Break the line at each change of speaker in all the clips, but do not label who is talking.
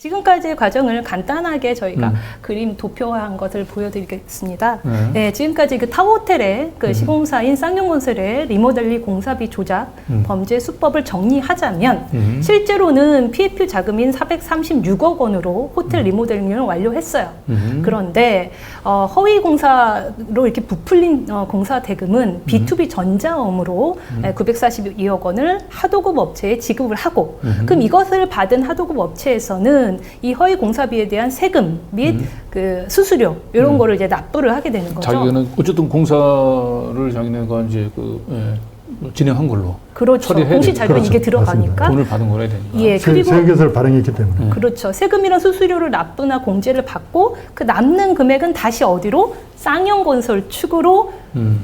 지금까지의 과정을 간단하게 저희가
음.
그림 도표화한 것을 보여드리겠습니다.
네.
네, 지금까지 그 타워호텔의 그 시공사인 쌍용건설의 리모델링 공사비 조작
음.
범죄 수법을 정리하자면
음.
실제로는 PF 자금인 436억 원으로 호텔 리모델링을 완료했어요.
음.
그런데 어, 허위 공사로 이렇게 부풀린 어, 공사 대금은 B2B 전자업으로 에, 942억 원을 하도급 업체에 지급을 하고
음.
그럼 이것을 받은 하도급 업체에서는 이 허위 공사비에 대한 세금 및
음.
그 수수료 이런 거를 이제 납부를 하게 되는 거죠.
자기는 어쨌든 공사를 자기네가 이제 그 예, 진행한 걸로
그렇죠.
처리해야
공시
되니까.
이게
그렇죠.
들어가니까
돈을 받은 거라 해야 되니까.
예,
세-
그리고
세계에서 발행했기 때문에.
음.
그렇죠. 세금이랑 수수료를 납부나 공제를 받고 그 남는 금액은 다시 어디로 쌍용 건설 측으로
음.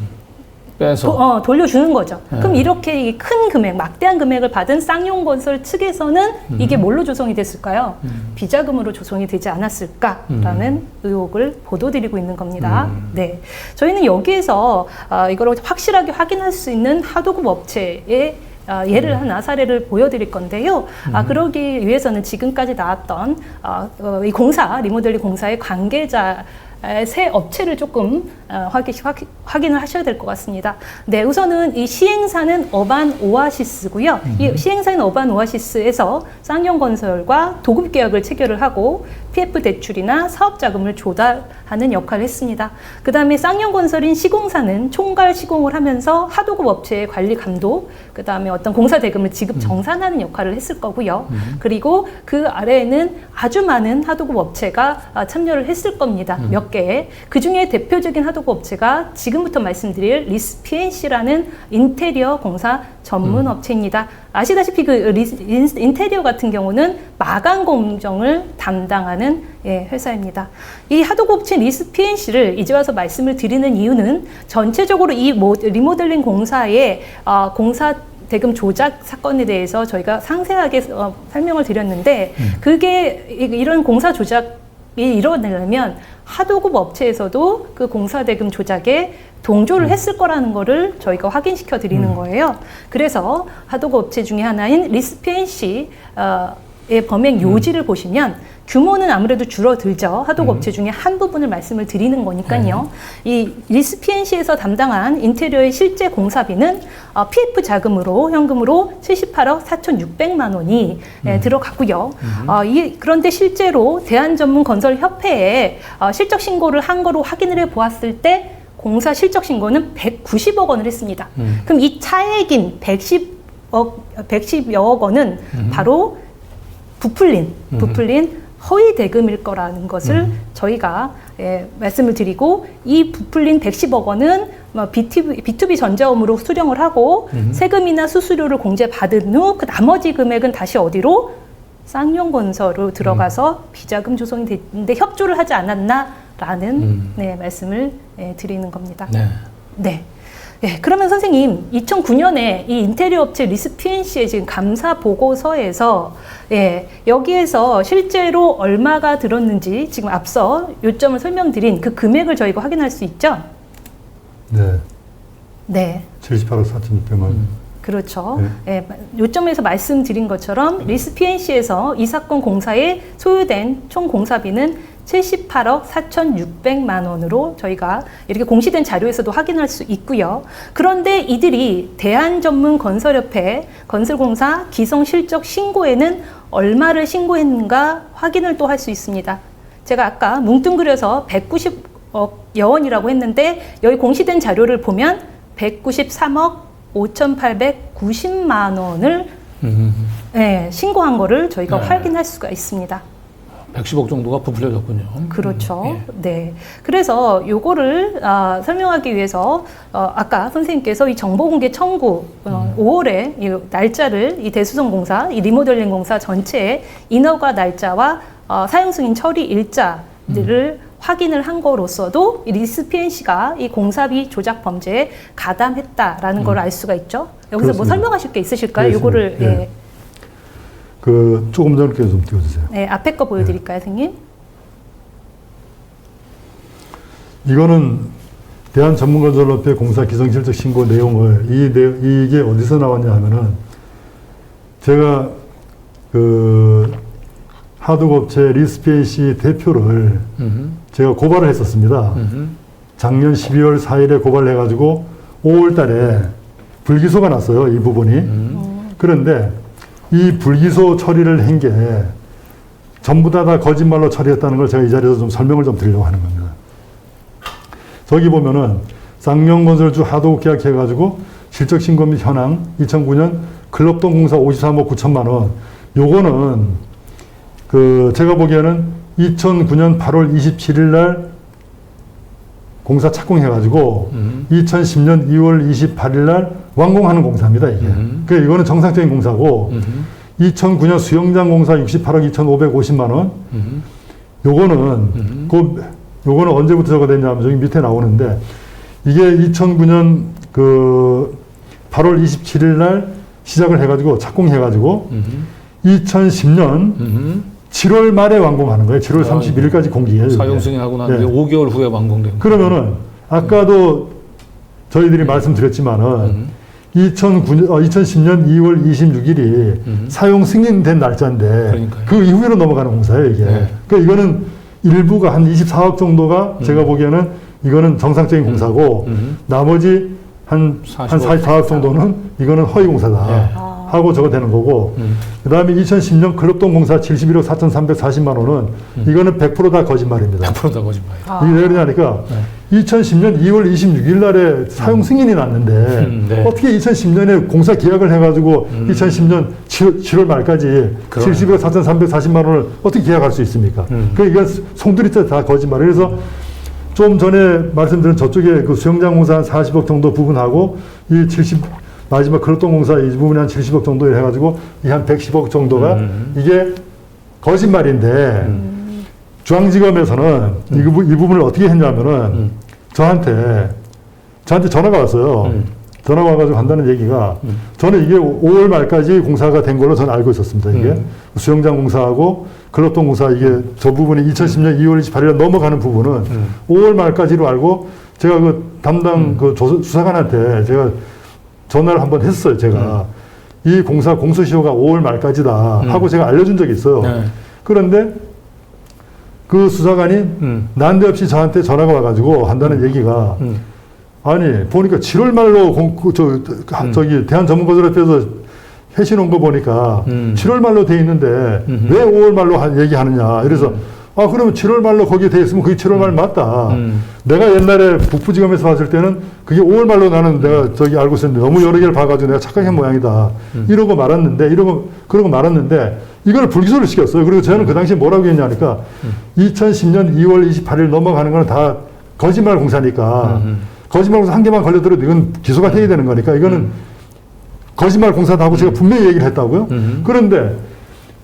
빼서
도- 어, 돌려주는 거죠.
네.
그럼 이렇게 이큰 금액, 막대한 금액을 받은 쌍용건설 측에서는 이게 뭘로 조성이 됐을까요?
음.
비자금으로 조성이 되지 않았을까라는 의혹을 보도드리고 있는 겁니다.
음.
네, 저희는 여기에서 어, 이걸 확실하게 확인할 수 있는 하도급 업체의 어, 예를
음.
하나 사례를 보여드릴 건데요. 아, 그러기 위해서는 지금까지 나왔던 어, 어, 이 공사 리모델링 공사의 관계자 새 업체를 조금 어, 확인, 확, 확인을 하셔야 될 것 같습니다. 네, 우선은 이 시행사는 어반 오아시스고요. 이 시행사인 어반 오아시스에서 쌍용 건설과 도급 계약을 체결을 하고 PF 대출이나 사업 자금을 조달하는 역할을 했습니다. 그 다음에 쌍용 건설인 시공사는 총괄 시공을 하면서 하도급 업체의 관리 감독, 그 다음에 어떤 공사 대금을 지급 정산하는 역할을 했을 거고요. 그리고 그 아래에는 아주 많은 하도급 업체가 아, 참여를 했을 겁니다. 몇 개의. 그 중에 대표적인 하도급 업체가 지금부터 말씀드릴 리스 PNC라는 인테리어 공사 전문 업체입니다. 아시다시피 그 리스- 인- 인테리어 같은 경우는 마감 공정을 담당하는 예, 회사입니다. 이 하도급 업체 리스 PNC를 이제 와서 말씀을 드리는 이유는 전체적으로 이 모- 리모델링 공사의 어, 공사 대금 조작 사건에 대해서 저희가 상세하게 어, 설명을 드렸는데 그게 이- 이런 공사 조작이 일어나려면 하도급 업체에서도 그 공사 대금 조작에 동조를 했을 거라는 거를 저희가 확인시켜 드리는 거예요. 그래서 하도급 업체 중에 하나인 리스피엔시의 범행 요지를 보시면 규모는 아무래도 줄어들죠. 하도급 업체 중에 한 부분을 말씀을 드리는 거니까요. 이 리스피엔시에서 담당한 인테리어의 실제 공사비는 어, PF 자금으로 현금으로 78억 4,600만 원이 예, 들어갔고요. 어, 이, 그런데 실제로 대한전문건설협회에 어, 실적 신고를 한 거로 확인을 해 보았을 때 공사 실적 신고는 190억 원을 했습니다.
음.
그럼 이 차액인 110억 110여억 원은 바로 부풀린 부풀린 허위 대금일 거라는 것을 저희가 예, 말씀을 드리고 이 부풀린 110억 원은 뭐 B2B, B2B 전자업으로 수령을 하고 세금이나 수수료를 공제받은 후 그 나머지 금액은 다시 어디로 쌍용 건설로 들어가서 비자금 조성이 됐는데 협조를 하지 않았나라는
음.
네, 말씀을 예, 드리는 겁니다.
네.
네. 예, 그러면 선생님, 2009년에 이 인테리어 업체 리스피엔시의 지금 감사 보고서에서 예, 여기에서 실제로 얼마가 들었는지 지금 앞서 요점을 설명드린 그 금액을 저희가 확인할 수 있죠?
네.
네.
78억 4,600만 원.
그렇죠. 예, 요점에서 말씀드린 것처럼 리스피엔시에서 이 사건 공사에 소요된 총 공사비는 78억 4,600만 원으로 저희가 이렇게 공시된 자료에서도 확인할 수 있고요. 그런데 이들이 대한전문건설협회 건설공사 기성실적 신고에는 얼마를 신고했는가 확인을 또 할 수 있습니다. 제가 아까 뭉뚱그려서 190억 여원이라고 했는데 여기 공시된 자료를 보면 193억 5,890만 원을
음.
예, 신고한 거를 저희가
네.
확인할 수가 있습니다.
110억 정도가 부풀려졌군요.
그렇죠.
예.
네. 그래서 요거를 아, 설명하기 위해서 어, 아까 선생님께서 이 정보공개 청구 어,
음.
5월에 이 날짜를 이 대수성 공사, 이 리모델링 공사 전체의 인허가 날짜와 어, 사용 승인 처리 일자들을
음.
확인을 한 거로서도 이 리스피엔시가 이 공사비 조작 범죄에 가담했다라는 걸알 수가 있죠. 여기서 뭐
음. 그렇습니다.
설명하실 게 있으실까요? 요거를 예.
예. 그 조금 전에 좀 띄워주세요.
네, 앞에 거 보여드릴까요, 선생님?
이거는 대한전문건설협회 공사 기성실적 신고 내용을 이 내, 이게 어디서 나왔냐 하면은 제가 그 하도업체 리스페이시 대표를
음흠.
제가 고발을 했었습니다.
음흠.
작년 12월 4일에 고발을 해가지고 5월 달에 불기소가 났어요. 이 부분이.
음.
그런데 이 불기소 처리를 한 게 전부 다, 다 거짓말로 처리했다는 걸 제가 이 자리에서 좀 설명을 좀 드리려고 하는 겁니다. 저기 보면은 쌍용건설주 하도급 계약해가지고 실적신고 및 현황 2009년 클럽동 공사 53억 9천만 원 요거는 그 제가 보기에는 2009년 8월 27일 날 공사 착공해가지고
음.
2010년 2월 28일 날 완공하는 공사입니다 이게.
음.
그 이거는 정상적인 공사고
음흠.
2009년 수영장 공사 68억 2,550만 원.
음흠.
요거는
음.
그 요거는 언제부터 저거 됐냐면 저기 밑에 나오는데 이게 2009년 그 8월 27일 날 시작을 해가지고 착공해가지고
음흠.
2010년
음흠.
7월 말에 완공하는 거예요. 7월
아,
31일까지 공기예요. 이게.
사용 승인하고 난
네.
뒤에 5개월 후에 완공된
그러면은 아까도 저희들이 말씀드렸지만은
음.
2009년, 어, 2010년 2월 26일이
음.
사용 승인된 날짜인데
그러니까요.
그 이후로 넘어가는 공사예요 이게.
네.
그러니까 이거는 일부가 한 24억 정도가 제가 보기에는 이거는 정상적인 공사고
음.
나머지 한, 한
45억.
44억 정도는 이거는 허위 공사다
네.
하고 저거 되는 거고
음.
그 다음에 2010년 클럽동 공사 71억 4,340만 원은 이거는 100%다 거짓말입니다.
100%다 거짓말이에요.
아.
이게 왜 그러냐니까 2010년 2월 26일 날에 사용 승인이 났는데
음, 네.
어떻게 2010년에 공사 계약을 해가지고 2010년 7월, 7월 말까지
그러네요.
70억 4,340만 원을 어떻게 계약할 수 있습니까?
음.
그 이건 송두리째 다 거짓말. 그래서 좀 전에 말씀드린 저쪽에 그 수영장 공사 한 40억 정도 부분하고 이 70, 마지막 클럽동 공사 이 부분이 한 70억 정도 해가지고 이 한 110억 정도가
음.
이게 거짓말인데 중앙지검에서는 이, 부- 이 부분을 어떻게 했냐면은
음.
저한테 저한테 전화가 왔어요.
음.
전화가 와가지고 한다는 얘기가
음.
저는 이게 5월 말까지 공사가 된 걸로 저는 알고 있었습니다. 이게
음.
수영장 공사하고 클럽동 공사 이게 저 부분이 2010년 2월 28일에 넘어가는 부분은
음.
5월 말까지로 알고 제가 그 담당 그 조사- 수사관한테 제가 전화를 한번 했어요. 제가 이 공사 공소시효가 5월 말까지다
음.
하고 제가 알려준 적이 있어요.
네.
그런데 그 수사관이
음.
난데없이 저한테 전화가 와가지고 한다는 얘기가
음.
아니 보니까 7월 말로 공, 그, 저,
음.
저기 대한전문거절협회에서 해시놓은 거 보니까
음.
7월 말로 돼 있는데
음흠.
왜 5월 말로 하- 얘기하느냐 이래서 아 그러면 7월 말로 거기에 돼 있으면 그게 7월 말 맞다
음.
내가 옛날에 북부지검에서 봤을 때는 그게 5월 말로 나는 내가 저기 알고 있었는데 너무 여러 개를 봐가지고 내가 착각한 모양이다 이러고 말았는데 이러고 그러고 말았는데 이걸 불기소를 시켰어요 그리고 저는 그 당시에 뭐라고 했냐니까 2010년 2월 28일 넘어가는 거는 다 거짓말 공사니까
음.
거짓말 공사 한 개만 걸려들어도 이건 기소가 돼야 되는 거니까 이거는 거짓말 공사다 하고 제가 분명히 얘기를 했다고요.
음.
그런데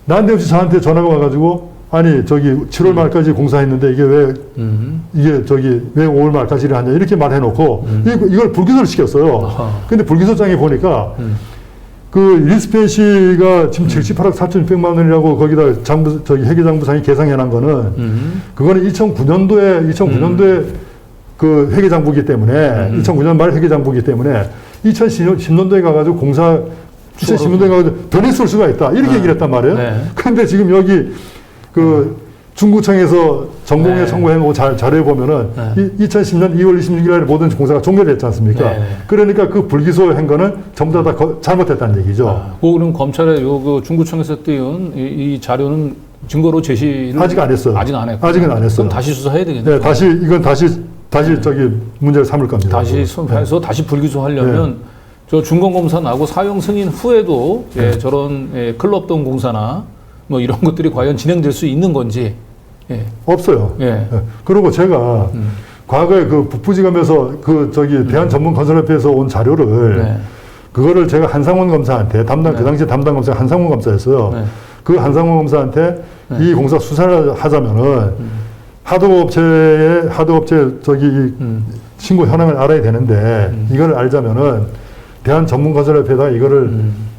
난데없이 저한테 전화가 와가지고 아니 저기 7월 말까지 공사했는데 이게 왜
음.
이게 저기 왜 5월 말까지를 하냐 이렇게 말해놓고 이거- 이걸 불기소를 시켰어요.
아하.
근데 불기소장에 보니까
음.
그 리스펜 씨가 지금 78억 4,600만 원이라고 거기다 장부 저기 회계장부상이 계상해놓은 거는
음.
그거는 2009년도에 2009년도에 그 회계장부기 때문에
음.
2009년 말 회계장부기 때문에 2010년도에 가가지고 공사 2010년도에 가가지고 더 냈을 수가 있다 이렇게
네.
얘기를 했단 말이에요.
네.
그런데 지금 여기 그 중구청에서 전공에
네.
청구해놓고 자, 자료에 보면은
네.
이, 2010년 2월 26일 날 모든 공사가 종결됐지 않습니까?
네.
그러니까 그 불기소한 거는 전부 다, 다 거- 잘못됐다는 얘기죠.
아, 그 그럼 검찰에 요그 중구청에서 띄운 이, 이 자료는 증거로 제시를
아직 안 했어요.
아직 안 했고.
아직은 안 했어요.
그럼 다시 수사해야 되겠네요.
네, 다시 이건 다시 다시 저기 문제를 삼을 겁니다.
다시
네.
수사해서 다시 불기소하려면 저 준공검사 나고 사용 승인 후에도 예,
네.
저런 예, 클럽동 공사나 뭐 이런 것들이 과연 진행될 수 있는 건지 예,
없어요.
예.
네. 그리고 제가
음.
과거에 그 북부지검에서 그 저기 대한전문건설협회에서 온 자료를
네.
그거를 제가 한상원 검사한테 담당 그
네.
당시 담당 검사가 한상원 검사였어요.
네.
그 한상원 검사한테
네.
이 공사 수사를 하자면은 하도업체의 하도업체 저기 이
음.
신고 현황을 알아야 되는데 이걸 알자면은 대한전문건설협회에다 이거를
음.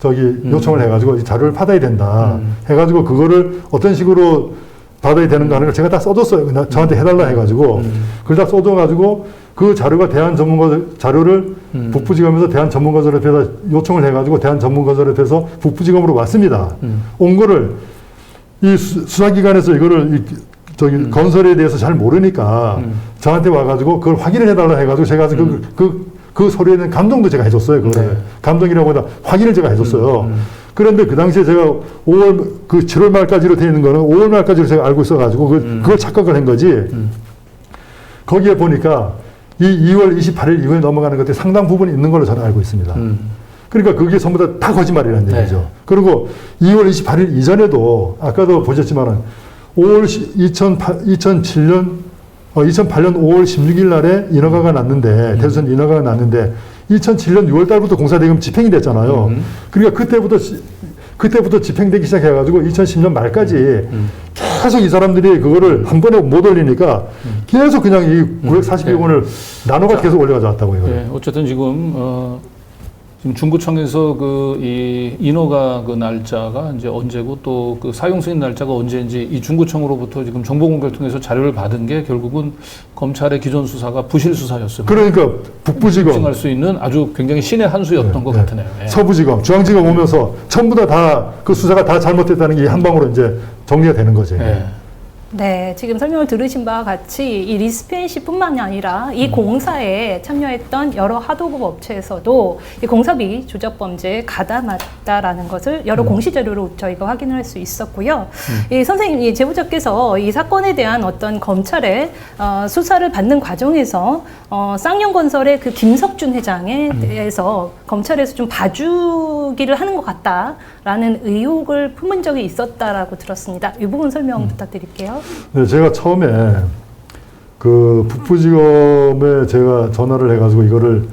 저기 요청을 해가지고 이 자료를 받아야 된다.
음.
해가지고 그거를 어떤 식으로 받아야 되는가 하는 걸 제가 다 써줬어요. 그냥 저한테 해달라 해가지고
음.
그걸 다 써줘가지고 그 자료가 대한 전문가 자료를
음.
북부지검에서 대한 전문건설협회에다 요청을 해가지고 대한 전문건설협회에서 북부지검으로 왔습니다.
음.
온 거를 이 수- 수사기관에서 이거를 이, 저기 건설에 대해서 잘 모르니까
음.
저한테 와가지고 그걸 확인을 해달라 해가지고 제가 그, 그, 그 소리에 대한 감동도 제가 해줬어요. 그거를.
네.
감동이라고보다 확인을 제가 해줬어요.
음, 음.
그런데 그 당시에 제가 5월, 그 7월 말까지로 되어 있는 거는 5월 말까지로 제가 알고 있어가지고 그,
음.
그걸 착각을 한 거지. 거기에 보니까 이 2월 28일 이후에 넘어가는 것들이 상당 부분 있는 걸로 저는 알고 있습니다.
음.
그러니까 그게 전부 다, 다 거짓말이라는
네.
얘기죠. 그리고 2월 28일 이전에도 아까도 보셨지만은 5월 2008, 2007년 어, 2008년 5월 16일 날에 인허가가 났는데 대선 인허가가 났는데 2007년 6월 달부터 공사대금 집행이 됐잖아요.
음.
그러니까 그때부터 시- 그때부터 집행되기 시작해가지고 2010년 말까지
음.
계속 이 사람들이 그거를 한 번에 못 올리니까 계속 그냥 이 942억
네.
원을 나눠가 계속 올려가져 왔다고 이거를.
예, 어쨌든 지금 어, 지금 중구청에서 그 이 인허가 그 날짜가 이제 언제고 또 그 사용 승인 날짜가 언제인지 이 중구청으로부터 지금 정보 공개를 통해서 자료를 받은 게 결국은 검찰의 기존 수사가 부실 수사였습니다.
그러니까 북부지검
입증할 수 있는 아주 굉장히 신의 한 수였던
네,
것
네.
같으네요. 예.
서부지검, 중앙지검 오면서 전부 다 다 그 수사가 다 잘못됐다는 게 한 방으로 이제 정리가 되는 거죠.
예.
네, 지금 설명을 들으신 바와 같이 이 리스펜시뿐만이 아니라 이 공사에 참여했던 여러 하도급 업체에서도 이 공사비 조작 범죄에 가담했다라는 것을 여러 공시 자료로 저희가 확인을 할 수 있었고요. 이 선생님, 이 제보자께서 이 사건에 대한 어떤 검찰의 어, 수사를 받는 과정에서 어, 쌍용건설의 그 김석준 회장에 대해서 검찰에서 좀 봐주기를 하는 것 같다라는 의혹을 품은 적이 있었다라고 들었습니다. 이 부분 설명 부탁드릴게요.
네, 제가 처음에 그 북부지검에 제가 전화를 해가지고 이거를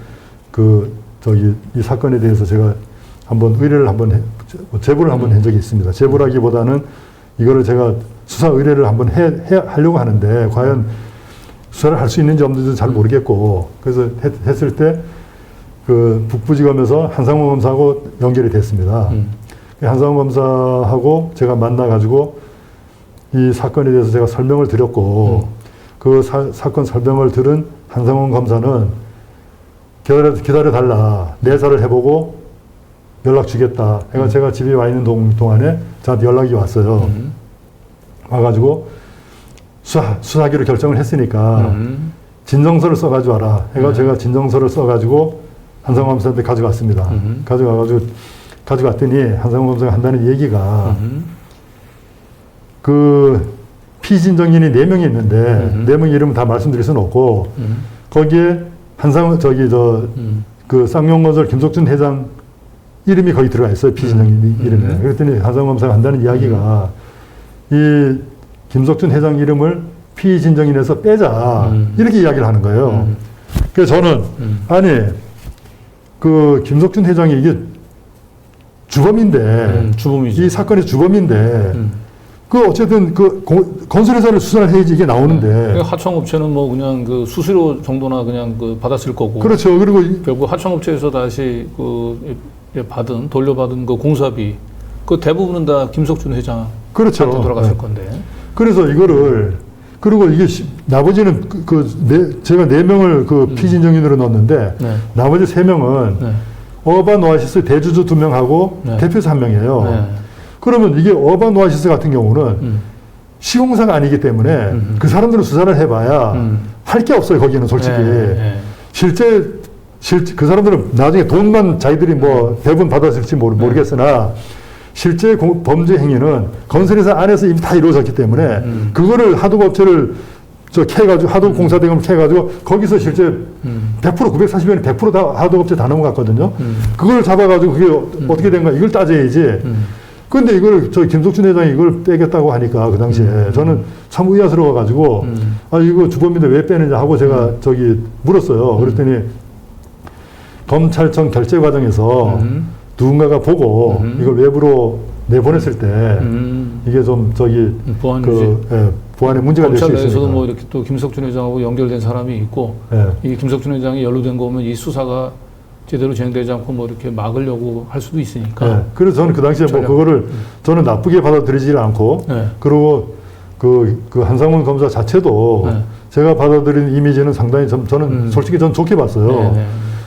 그 저기 이 사건에 대해서 제가 한번 의뢰를 한번 해, 제보를 한번 한 적이 있습니다. 제보라기보다는 이거를 제가 수사 의뢰를 한번 해, 해 하려고 하는데 과연 수사를 할 수 있는지 없는지도 잘 모르겠고 그래서 했, 했을 때 그 북부지검에서 한상원 검사하고 연결이 됐습니다.
음.
한상원 검사하고 제가 만나가지고 이 사건에 대해서 제가 설명을 드렸고 그 사, 사건 설명을 들은 한상원 검사는 기다려, 기다려 달라 내사를 해보고 연락 주겠다. 해가 제가 집에 와 있는 동, 동안에 저한테 연락이 왔어요.
음.
와가지고 수사, 수사하기로 결정을 했으니까
음.
진정서를 써가지고 와라.
네.
제가 진정서를 써가지고 한상원 검사한테 가져갔습니다.
음.
가져가가지고 가져갔더니 한상원 검사가 한다는 얘기가
음.
그 피진정인이 네 명이 있는데
음.
네명 이름 다 말씀드릴 수는 없고
음.
거기에 한상 저기 저
음.
그 쌍용건설 김석준 회장 이름이 거기 들어가 있어요 피진정인
음.
이름에
음.
그랬더니 한상원 검사가 한다는 이야기가 이 김석준 회장 이름을 피진정인에서 빼자
음.
이렇게 이야기를 하는 거예요.
음.
그래서 저는
음.
아니 그 김석준 회장이 이게 주범인데
음. 이
사건의 주범인데
음.
그 어쨌든 그 고- 건설회사를 수사를 해야지 이게 나오는데
그 하청업체는 뭐 그냥 그 수수료 정도나 그냥 그 받았을 거고.
그렇죠 그리고 이-
결국 하청업체에서 다시 그 예, 받은 돌려받은 그 공사비 그 대부분은 다 김석준 회장한테
그렇죠
돌아갔을
네.
건데.
그래서 이거를 그리고 이게 시- 나머지는 그, 그 네, 제가 네 명을 그 피진정인으로 넣었는데
네.
나머지 세 명은
네.
어반 오아시스 대주주 두 명하고
네.
대표사 한 명이에요.
네.
그러면 이게 어반 오아시스 같은 경우는
음.
시공사가 아니기 때문에
음.
그 사람들은 수사를 해봐야
음.
할게 없어요 거기는 솔직히
네. 네.
실제 실그 사람들은 나중에 돈만 자기들이 뭐 대부분 받았을지 모르,
네.
모르겠으나 실제 공- 범죄 행위는 건설회사 안에서 이미 다 이루어졌기 때문에
음.
그거를 하도급 업체를 저 캐가지고 하도급 공사 대금을 캐가지고 거기서 실제
음.
100% 940원이 100%다 하도급 업체 다 넘어갔거든요.
음.
그걸 잡아가지고 그게 어- 어떻게 된가 이걸 따져야지.
음.
근데 이걸 저 김석준 회장이 이걸 빼겠다고 하니까 그 당시에 저는 참 의아스러워 가지고
음.
아 이거 주범인데 왜 빼느냐 하고 제가 저기 물었어요. 그랬더니 검찰청 결재 과정에서
음.
누군가가 보고
음.
이걸 외부로 내보냈을 때
음.
이게 좀 저기
보안.
그 예, 보안에 문제가 될수
검찰
있으니까.
내에서도 뭐 이렇게 또 김석준 회장하고 연결된 사람이 있고
예.
이 김석준 회장이 연루된 거 보면 이 수사가 제대로 진행되지 않고 뭐 이렇게 막으려고 할 수도 있으니까.
예. 그래서 저는 그 당시에 뭐. 그거를 저는 나쁘게 받아들이지 않고
네.
그리고 그, 그 한상훈 검사 자체도
네.
제가 받아들인 이미지는 상당히 전, 저는
음.
솔직히 전 좋게 봤어요.
네, 네.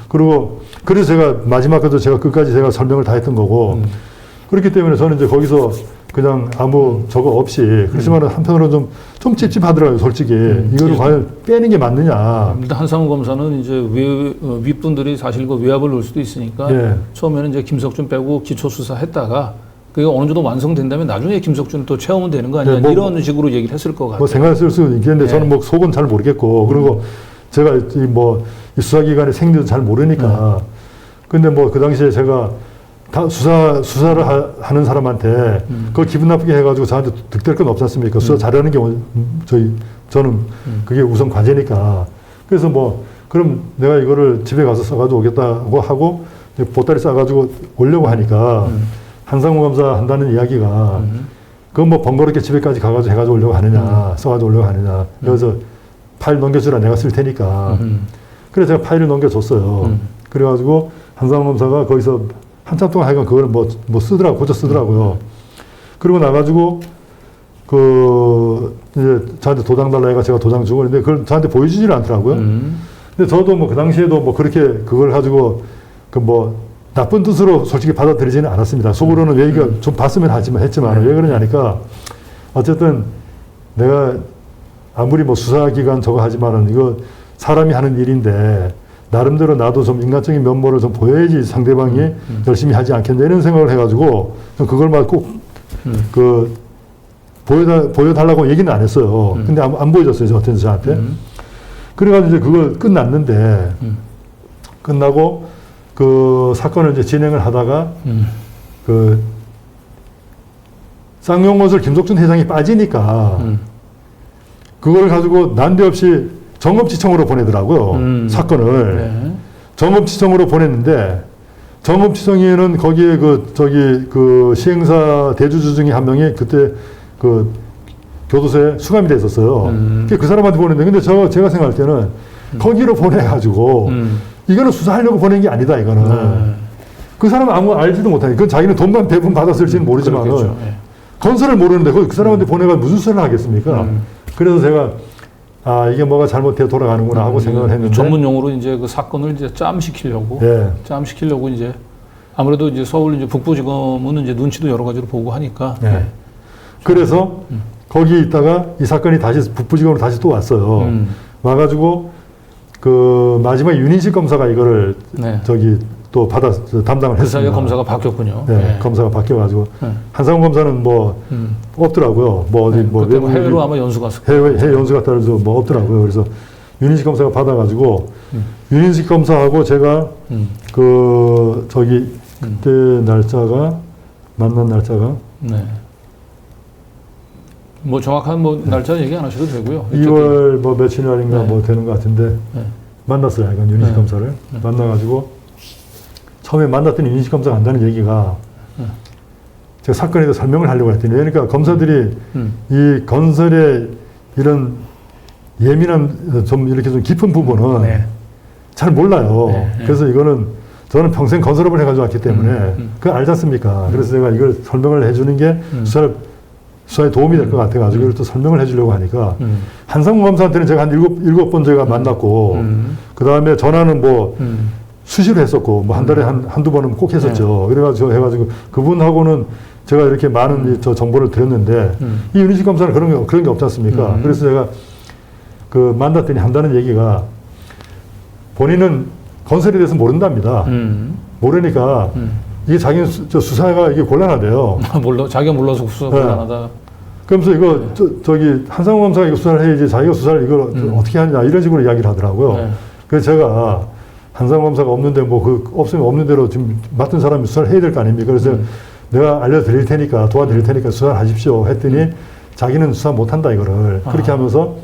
그리고 그래서 제가 마지막에도 제가 끝까지 제가 설명을 다 했던 거고
음.
그렇기 때문에 저는 이제 거기서 그냥 아무 저거 없이 그렇지만 한편으로 좀, 좀 찝찝하더라고요, 솔직히. 이거를
예.
과연 빼는 게 맞느냐.
일단 한상우 검사는 이제 외, 어, 윗분들이 사실 그 외압을 넣을 수도 있으니까
예.
처음에는 이제 김석준 빼고 기초 수사 했다가 그게 어느 정도 완성된다면 나중에 김석준 또 채우면 되는 거 아니냐
예, 뭐-
이런 식으로 얘기를 했을 것 같아요.
뭐 생각했을 수 있겠는데
예.
저는 뭐 속은 잘 모르겠고 그리고 제가 이뭐 수사기관의 생리도 잘 모르니까
네.
근데 뭐 그 당시에 제가 다 수사 수사를 하, 는 사람한테
음.
그걸 기분 나쁘게 해가지고 저한테 득될 건 없지 않습니까? 수사 잘하는 게 원- 저희 저는
음.
그게 우선 과제니까 그래서 뭐 그럼 내가 이거를 집에 가서 써가지고 오겠다고 하고 보따리 싸가지고 오려고 하니까
음.
한상우 검사 한다는 이야기가
음.
그건 뭐 번거롭게 집에까지 가가지고 해가지고 오려고 하느냐, 써가지고 오려고 하느냐. 그래서 파일 넘겨주라 내가 쓸 테니까.
음.
그래서 제가 파일을 넘겨줬어요.
음.
그래가지고 한상훈 검사가 거기서 한참 동안 하여간 그걸 뭐, 뭐 쓰더라고, 고쳐 쓰더라고요. 그리고 나가지고 그, 이제 저한테 도장 달라 해가 제가 도장 주고 그랬는데 그걸 저한테 보여주지를 않더라고요.
음.
근데 저도 뭐 그 당시에도 뭐 그렇게 그걸 가지고 그 뭐 나쁜 뜻으로 솔직히 받아들이지는 않았습니다. 속으로는 왜 이거 좀 봤으면 하지만 했지만 왜 그러냐니까 어쨌든 내가 아무리 뭐 수사기관 저거 하지만은 이거 사람이 하는 일인데 나름대로 나도 좀 인간적인 면모를 좀 보여야지 상대방이 열심히 하지 않겠냐 이런 생각을 해가지고 그걸 막꼭
음.
그 보여다, 보여달라고 얘기는 안 했어요.
음.
근데 안, 안 보여줬어요. 저 어떤 저한테.
음.
그래가지고 이제 그걸 끝났는데
음.
끝나고 그 사건을 이제 진행을 하다가
음.
그 쌍용건설 김석준 회장이 빠지니까
음.
그걸 가지고 난데없이 정업지청으로 보내더라고요.
음.
사건을
네.
정업지청으로 보냈는데 정업지청에는 거기에 그 저기 그 시행사 대주주 중에 한 명이 그때 그 교도소에 수감이 돼 있었어요.
음.
그 사람한테 보냈는데 근데 저 제가 생각할 때는 거기로 보내가지고
음.
이거는 수사하려고 보낸 게 아니다 이거는
네.
그 사람은 아무 알지도 못하니 그 자기는 돈만 배분 받았을지는 모르지만
그렇겠죠. 예.
건설을 모르는데 그, 그 사람한테 보내가 무슨 수사를 하겠습니까?
음.
그래서 제가 아 이게 뭐가 잘못되어 돌아가는구나 하고 생각을 했는데
전문 용어로 이제 그 사건을 이제 짬시키려고
예.
짬시키려고 이제 아무래도 이제 서울 이제 북부지검은 이제 눈치도 여러 가지로 보고 하니까
네. 그래서
음.
거기 있다가 이 사건이 다시 북부지검으로 다시 또 왔어요.
음.
와가지고 그 마지막에 윤인식 검사가 이거를
네.
저기 또 받아 담당을
그
했습니다.
검사가 바뀌었군요.
네,
예.
검사가 바뀌어가지고
네.
한상훈 검사는 뭐
음.
없더라고요. 뭐 어디
네,
뭐 외국
해외로 아마 연수 갔을
해외, 해외 연수 갔다 그래서 뭐 없더라고요. 그래서 윤인식 검사가 받아가지고
음.
윤인식 검사하고 제가
음.
그 저기 그때 날짜가 만난 날짜가
네. 뭐 정확한 뭐 날짜 얘기 안 하셔도 되고요.
2월 뭐 며칠 날인가
네.
뭐 되는 것 같은데
네.
만났어요. 이건 윤인식
네.
검사를 만나가지고 처음에 만났더니 윤인식 검사가 한다는 얘기가
네.
제가 사건에 대해서 설명을 하려고 했더니 그러니까 검사들이
음.
이 건설의 이런 예민한 좀 이렇게 좀 깊은 부분은
네.
잘 몰라요.
네, 네.
그래서 이거는 저는 평생 건설업을 해가지고 왔기 때문에
음, 음.
그걸 알지 않습니까? 그래서 제가 이걸 설명을 해주는 게
음.
수사를, 수사에 도움이 될 것 같아가지고 이걸 또 설명을 해주려고 하니까
음.
한상무 검사한테는 제가 한 일곱, 일곱 번 제가 만났고
음.
그 다음에 전화는 뭐
음.
수시로 했었고 뭐 한 달에 한, 한두 번은 꼭 했었죠.
네.
그래가지고 해가지고 그분하고는 제가 이렇게 많은 이저 정보를 드렸는데
음.
이 윤희식 검사는 그런 게, 그런 게 없지 않습니까?
음.
그래서 제가 그 만났더니 한다는 얘기가 본인은 건설에 대해서 모른답니다.
음.
모르니까
음.
이게 자기는 수, 저 수사가 이게 곤란하대요.
몰라 자기가 몰라서 수사
네.
곤란하다.
그러면서 이거 저, 저기 한상우 검사가 이거 수사를 해야지 자기가 수사를 이걸
음.
어떻게 하느냐 이런 식으로 이야기를 하더라고요.
네.
그래서 제가 한상우 검사가 없는데 뭐 그 없으면 없는 대로 지금 맡은 사람이 수사를 해야 될 거 아닙니까? 그래서
음.
내가 알려드릴 테니까 도와드릴 테니까 수사를 하십시오 했더니 자기는 수사 못한다 이거를 그렇게
아.
하면서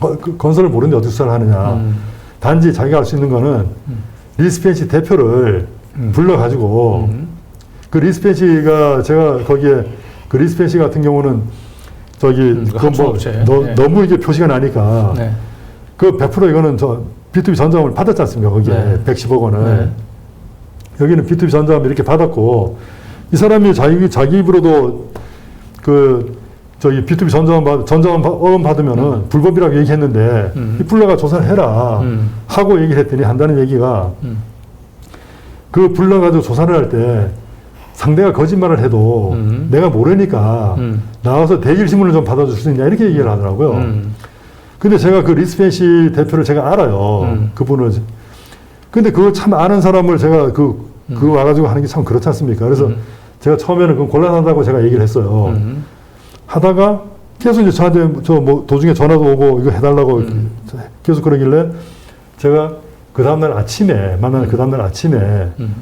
거- 그 건설을 모르는데 어떻게 수사를 하느냐.
음.
단지 자기가 할 수 있는 거는 리스펜시 대표를
음.
불러가지고
음.
그 리스펜시가 제가 거기에 그 리스펜시 같은 경우는 저기
음, 그
뭐. 너,
네.
너무 이게 표시가 나니까
네.
그100% 이거는 저 B2B 전자금을 받았지 않습니까 거기에
네.
110억 원을
네.
여기는 B2B 전자금 이렇게 받았고 이 사람이 자기 자기 입으로도 그 저기 B2B 전자금 받 전자금 받- 어음 받으면은 불법이라고 얘기했는데
음.
이 불러가 조사를 해라
음.
하고 얘기를 했더니 한다는 얘기가
음.
그 불러 가지고 조사를 할 때 상대가 거짓말을 해도
음.
내가 모르니까
음.
나와서 대질 신문을 좀 받아줄 수 있냐 이렇게 얘기를 하더라고요.
음.
근데 제가 그 리스펜시 대표를 제가 알아요.
음.
그분을. 근데 그걸 참 아는 사람을 제가 그, 그거 와가지고 하는 게 참 그렇지 않습니까? 그래서
음.
제가 처음에는 그 곤란하다고 제가 얘기를 했어요.
음.
하다가 계속 이제 저한테 저 뭐 도중에 전화도 오고 이거 해달라고
음.
계속 그러길래 제가 그 다음날 아침에 만나는 그 다음날 아침에
음.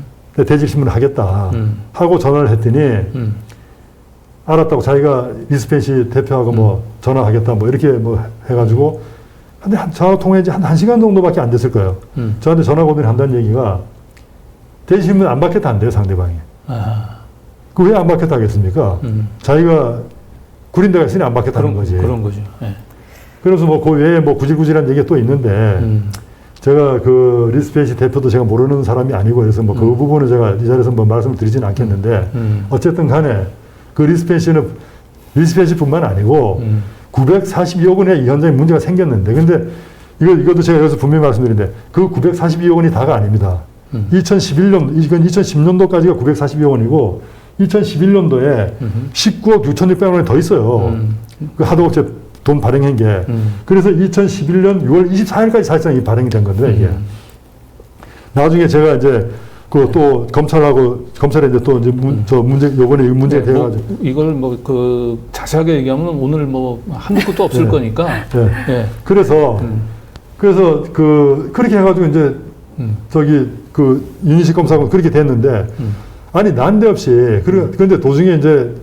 대질 신문을 하겠다
음.
하고 전화를 했더니
음.
알았다고 자기가 리스펜시 대표하고 뭐 전화하겠다 뭐 이렇게 뭐 해가지고 근데 한 전화 통화한 지한 1시간 정도밖에 안 됐을 거예요.
음.
저한테 전화 오더니 한다는 얘기가 대신문 안 받겠다 한대요 상대방이.
아.
그왜 안 받겠다 하겠습니까?
음.
자기가 구린 데가 있으니 안 받겠다는
그런
거지.
그런 거죠. 예.
그래서 뭐 그 외에 뭐 구질구질한 얘기가 또 있는데
음.
제가 그 리스펜시 대표도 제가 모르는 사람이 아니고 그래서 뭐그
음.
부분은 제가 이 자리에서 뭐 말씀을 드리지는 않겠는데
음.
어쨌든 간에 그 리스펜시는 리스펜시뿐만 아니고
음.
942억 원의 이 현장에 문제가 생겼는데 근데 이거 이것도 제가 여기서 분명히 말씀드리는데 그 942억 원이 다가 아닙니다.
음.
2011년 이건 2010년도까지가 942억 원이고 2011년도에
음.
19억 6,600억 원이 더 있어요.
음.
그 하도업체 돈 발행한 게.
음.
그래서 2011년 6월 24일까지 사실상 이 발행이 된 건데 이게
음.
나중에 제가 이제 그또 검찰하고 검찰에 이제 또 이제 문, 저 문제 요번에 이 문제
네,
돼가지고
뭐 이걸 뭐 그 자세하게 얘기하면 오늘 뭐 한두 끝도 없을
네.
거니까.
예.
예.
그래서
음.
그래서 그 그렇게 해가지고 이제
음.
저기 그 윤희식 검사하고 그렇게 됐는데
음.
아니 난데없이 그래 그런데 도중에 이제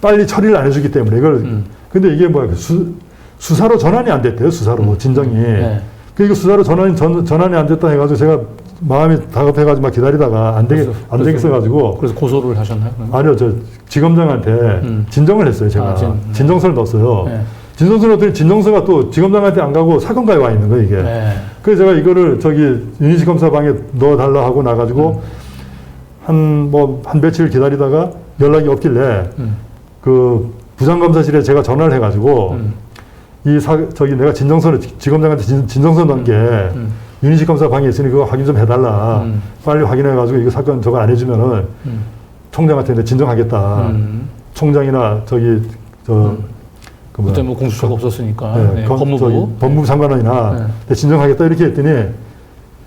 빨리 처리를 안 해주기 때문에 이걸
음.
근데 이게 뭐야 그 수, 수사로 전환이 안 됐대요 수사로 진정이
네.
그 이거 수사로 전환이 전, 전환이 안 됐다 해가지고 제가 마음이 다급해가지고 막 기다리다가 안 되게
그래서-
안 되겠어가지고
그래서 고소를 하셨나요? 그러면?
아니요 저 지검장한테
음.
진정을 했어요 제가
아, 진- 네.
진정서를 넣었어요
네.
진정서를 넣었더니 진정서가 또 지검장한테 안 가고 사건과에 와 있는 거예요 이게
네.
그래서 제가 이거를 저기 윤희식 검사 방에 넣어달라 하고 나가지고 한 뭐한 며칠 기다리다가 연락이 없길래
음.
그 부장검사실에 제가 전화를 해가지고
음.
이 사, 저기 내가 진정서를 지- 지검장한테 진, 진정서 넣은 게
음.
윤희식 검사 방에 있으니 그거 확인 좀 해달라
음.
빨리 확인해가지고 이거 사건 저거 안 해주면은
음.
총장한테 이제 진정하겠다
음.
총장이나 저기 저
음.
그 뭐야,
그때 뭐 공수처가 없었으니까
네,
네,
검-
법무부
저기 법무부 장관이나
네.
네, 진정하겠다 이렇게 했더니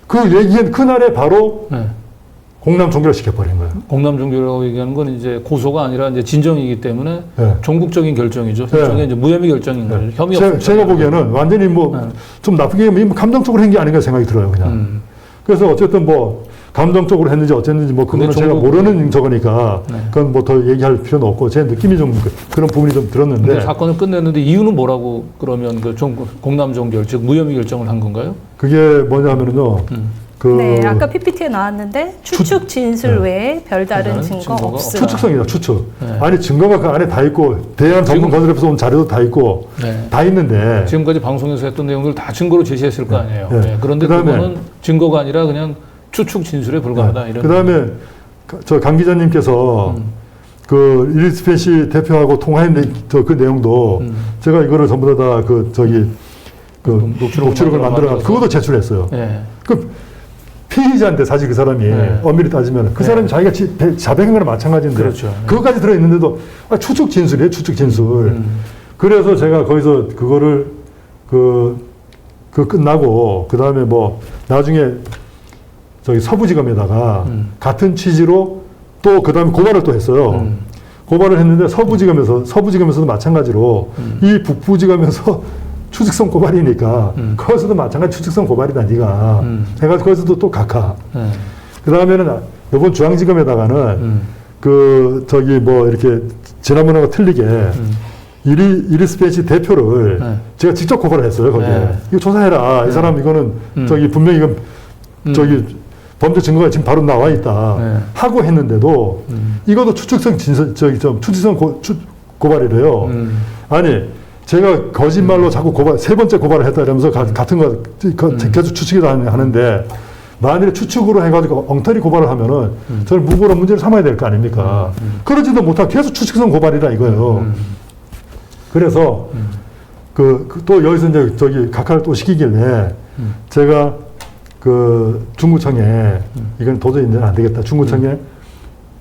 그 얘기한 그날에 바로
네.
공남 종결 시켜버린 거예요.
공남 종교라고 얘기하는 건 이제 고소가 아니라 이제 진정이기 때문에
네.
전국적인 결정이죠.
네.
일종의 이제 무혐의 결정인 거예요. 혐의
제,
없음.
제가 보기에는 완전히 뭐
네.
좀 나쁘게 뭐 감정적으로 한 게 아닌가 생각이 들어요, 그냥.
음.
그래서 어쨌든 뭐 감정적으로 했는지 어쨌는지 뭐 그거는 제가 모르는 저거니까
네.
그건 뭐 더 얘기할 필요는 없고 제 느낌이 좀 그, 런 부분이 좀 들었는데
사건을 끝냈는데 이유는 뭐라고 그러면 그 종, 공남 종결 즉 무혐의 결정을 한 건가요?
그게 뭐냐 하면은요.
음.
그
네, 아까 PPT에 나왔는데 추측 진술
네.
외에 별다른
별다른
증거
증거가
없음.
추측성이다, 추측.
네.
아니 증거가 그 안에 다 있고 대한
지금-
건설에서 온 자료도 다 있고
네.
다 있는데
지금까지 방송에서 했던 내용들 다 증거로 제시했을 거 아니에요.
네.
네. 그런데
그다음에-
그거는 증거가 아니라 그냥 추측 진술에 불과하다 이런.
그 다음에 저 강 기자님께서
음.
그 일스펜시 대표하고 통화한 내- 저그 내용도
음.
제가 이거를 전부 다 그 저기 그
녹- 녹취록을
녹취록을 만들어
만들어서.
그것도 제출했어요.
네.
그 피의자인데 사실 그 사람이
네.
엄밀히 따지면 그
네.
사람이 자기가 지- 배- 자백한 거랑 마찬가지인데
그렇죠. 네.
그것까지 들어 있는데도 아, 추측 진술이에요, 추측 진술.
음.
그래서 제가 거기서 그거를 그, 그 끝나고 그 다음에 뭐 나중에 저기 서부지검에다가
음.
같은 취지로 또 그 다음에 고발을 또 했어요.
음.
고발을 했는데 서부지검에서 서부지검에서도 마찬가지로
음.
이 북부지검에서 추측성 고발이니까
음.
거기서도 마찬가지 추측성 고발이다 네가
음.
해가지고 거기서도 또 각하.
네.
그 다음에는 이번 중앙지검에다가는
음.
그 저기 뭐 이렇게 지난번하고 틀리게
음.
이리 이리스페이시 대표를
네.
제가 직접 고발을 했어요 거기에
네.
이거 조사해라 이 사람 이거는
음.
저기 분명히 이건
음.
저기 범죄 증거가 지금 바로 나와 있다
네.
하고 했는데도
음.
이것도 추측성 진설 저기 좀 추측성 고, 추, 고발이래요
음.
아니 제가 거짓말로 자꾸 고발 세 번째 고발을 했다 이러면서 가- 같은 거 그-
음.
계속 추측이 다 하는데 만일에 추측으로 해가지고 엉터리 고발을 하면은
음.
저를 무고로 문제를 삼아야 될 거 아닙니까 그러지도 못하고 계속 추측성 고발이다 이거예요
음.
그래서 그또 여기서 이제 저기 각하를 또 시키길래
음.
제가 그 중구청에 이건 도저히 이제 안 되겠다. 중구청에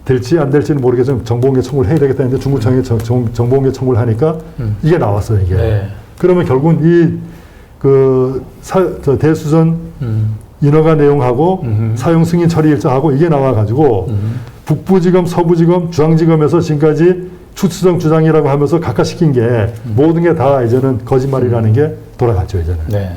될지 안 될지는 모르겠지만 정보공개 청구를 해야 되겠다 했는데 중구청에 정, 정, 정보공개 청구를 하니까
음.
이게 나왔어요 이게.
네.
그러면 결국은 이그 대수전
음.
인허가 내용하고
음흠.
사용 승인 처리 일자하고 이게 나와가지고
음.
북부지검, 서부지검, 중앙지검에서 지금까지 추수정 주장이라고 하면서 각각 시킨 게 모든 게 다 이제는 거짓말이라는 게 돌아갔죠 이제는.
네.